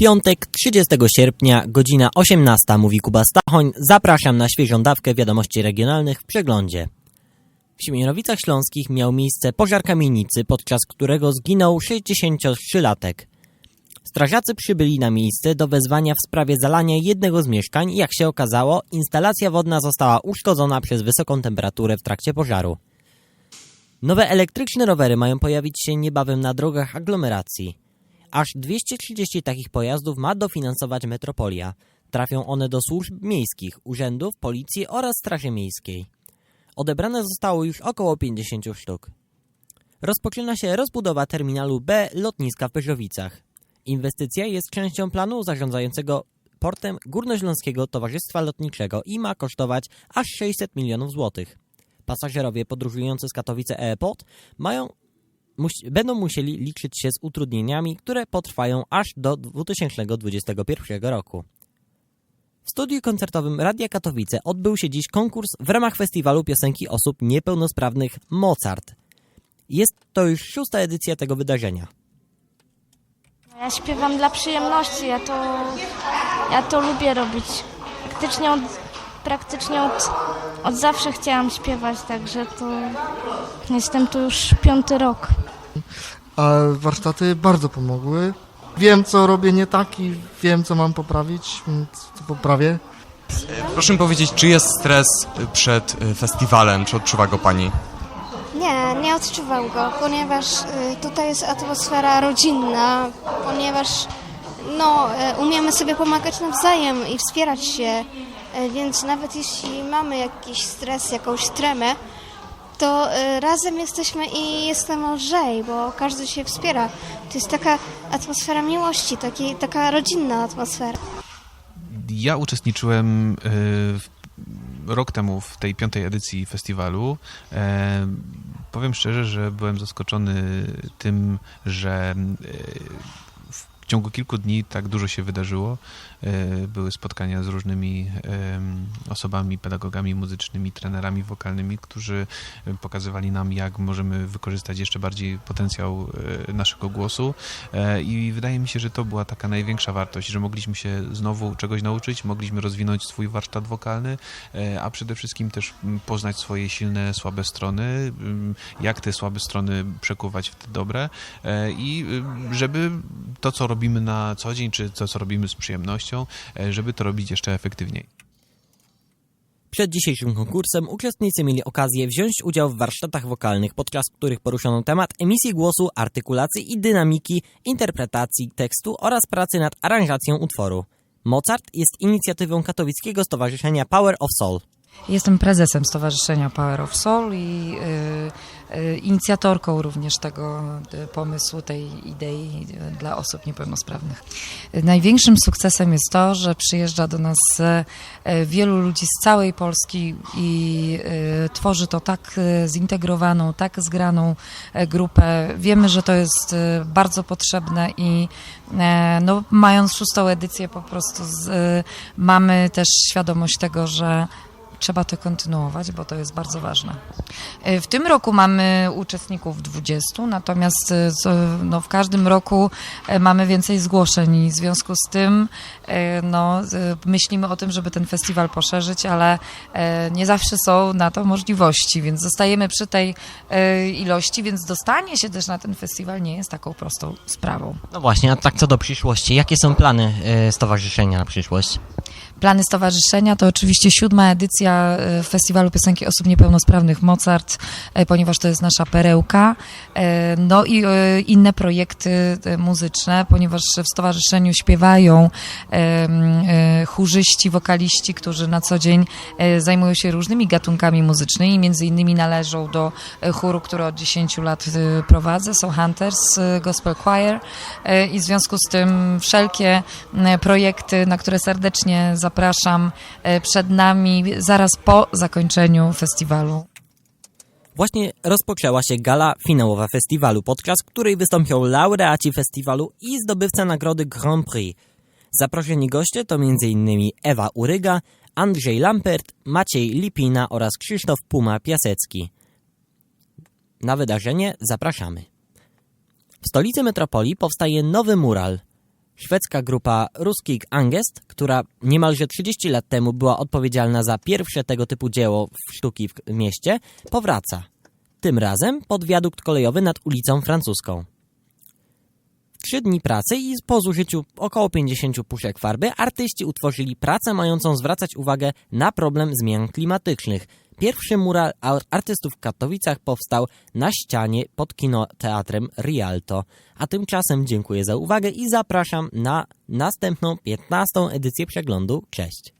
Piątek, 30 sierpnia, godzina 18, mówi Kuba Stachoń. Zapraszam na świeżą dawkę wiadomości regionalnych w przeglądzie. W Siemianowicach Śląskich miał miejsce pożar kamienicy, podczas którego zginął 63-latek. Strażacy przybyli na miejsce do wezwania w sprawie zalania jednego z mieszkań i jak się okazało, instalacja wodna została uszkodzona przez wysoką temperaturę w trakcie pożaru. Nowe elektryczne rowery mają pojawić się niebawem na drogach aglomeracji. Aż 230 takich pojazdów ma dofinansować metropolia. Trafią one do służb miejskich, urzędów, policji oraz Straży Miejskiej. Odebrane zostało już około 50 sztuk. Rozpoczyna się rozbudowa terminalu B lotniska w Pyrzowicach. Inwestycja jest częścią planu zarządzającego portem Górnośląskiego Towarzystwa Lotniczego i ma kosztować aż 600 milionów złotych. Pasażerowie podróżujący z Katowice Airport mają, będą musieli liczyć się z utrudnieniami, które potrwają aż do 2021 roku. W studiu koncertowym Radia Katowice odbył się dziś konkurs w ramach festiwalu piosenki osób niepełnosprawnych Mozart. Jest to już szósta edycja tego wydarzenia. Ja śpiewam dla przyjemności, ja to, ja to lubię robić. Praktycznie od, praktycznie od, od zawsze chciałam śpiewać, także to jestem tu już piąty rok. A warsztaty bardzo pomogły. Wiem, co robię nie tak i wiem, co mam poprawić, więc to poprawię. Proszę mi powiedzieć, czy jest stres przed y, festiwalem? Czy odczuwa go Pani? Nie, nie odczuwam go, ponieważ y, tutaj jest atmosfera rodzinna, ponieważ no, y, umiemy sobie pomagać nawzajem i wspierać się, więc nawet jeśli mamy jakiś stres, jakąś tremę, to y, razem jesteśmy i jestem lżej, bo każdy się wspiera. To jest taka atmosfera miłości, taki, taka rodzinna atmosfera. Ja uczestniczyłem w- rok temu w tej piątej edycji festiwalu. E, Powiem szczerze, że byłem zaskoczony tym, że ciągu kilku dni tak dużo się wydarzyło. E, Były spotkania z różnymi osobami, pedagogami muzycznymi, trenerami wokalnymi, którzy e, pokazywali nam, jak możemy wykorzystać jeszcze bardziej potencjał e, naszego głosu. I wydaje mi się, że to była taka największa wartość, że mogliśmy się znowu czegoś nauczyć, mogliśmy rozwinąć swój warsztat wokalny, a przede wszystkim też poznać swoje silne, słabe strony, jak te słabe strony przekuwać w te dobre i żeby to, co robimy na co dzień, czy to, co robimy z przyjemnością, e, żeby to robić jeszcze efektywniej. Przed dzisiejszym konkursem uczestnicy mieli okazję wziąć udział w warsztatach wokalnych, podczas których poruszono temat emisji głosu, artykulacji i dynamiki, interpretacji tekstu oraz pracy nad aranżacją utworu. Mozart jest inicjatywą katowickiego stowarzyszenia Power of Soul. Jestem prezesem Stowarzyszenia Power of Soul i y, y, inicjatorką również tego y, pomysłu, tej idei dla osób niepełnosprawnych. Największym sukcesem jest to, że przyjeżdża do nas wielu ludzi z całej Polski i tworzy to tak zintegrowaną, tak zgraną grupę. Wiemy, że to jest bardzo potrzebne i no, mając szóstą edycję po prostu z, mamy też świadomość tego, że trzeba to kontynuować, bo to jest bardzo ważne. E, W tym roku mamy uczestników 20, natomiast e, no, w każdym roku e, mamy więcej zgłoszeń i w związku z tym no, myślimy o tym, żeby ten festiwal poszerzyć, ale nie zawsze są na to możliwości, więc zostajemy przy tej ilości, więc dostanie się też na ten festiwal nie jest taką prostą sprawą. No właśnie, a tak co do przyszłości, jakie są plany stowarzyszenia na przyszłość? Plany stowarzyszenia to oczywiście siódma edycja e, Festiwalu Piosenki Osób Niepełnosprawnych Mozart, e, ponieważ to jest nasza perełka. E, No i inne projekty muzyczne, ponieważ w stowarzyszeniu śpiewają chórzyści, wokaliści, którzy na co dzień zajmują się różnymi gatunkami muzycznymi, między innymi należą do chóru, który od 10 lat prowadzę, są Hunters Gospel Choir i w związku z tym wszelkie projekty, na które serdecznie zapraszam e, przed nami zaraz po zakończeniu festiwalu. Właśnie rozpoczęła się gala finałowa festiwalu, podczas której wystąpią laureaci festiwalu i zdobywca nagrody Grand Prix. Zaproszeni goście to m.in. Ewa Uryga, Andrzej Lampert, Maciej Lipina oraz Krzysztof Puma-Piasecki. Na wydarzenie zapraszamy. W stolicy metropolii powstaje nowy mural. Szwedzka grupa Ruskig Angest, która niemalże 30 lat temu była odpowiedzialna za pierwsze tego typu dzieło w sztuki w mieście, powraca. Tym razem pod wiadukt kolejowy nad ulicą Francuską. Trzy dni pracy i po zużyciu około 50 puszek farby artyści utworzyli pracę mającą zwracać uwagę na problem zmian klimatycznych. Pierwszy mural ar- artystów w Katowicach powstał na ścianie pod kinoteatrem Rialto. A tymczasem dziękuję za uwagę i zapraszam na następną 15. edycję przeglądu. Cześć!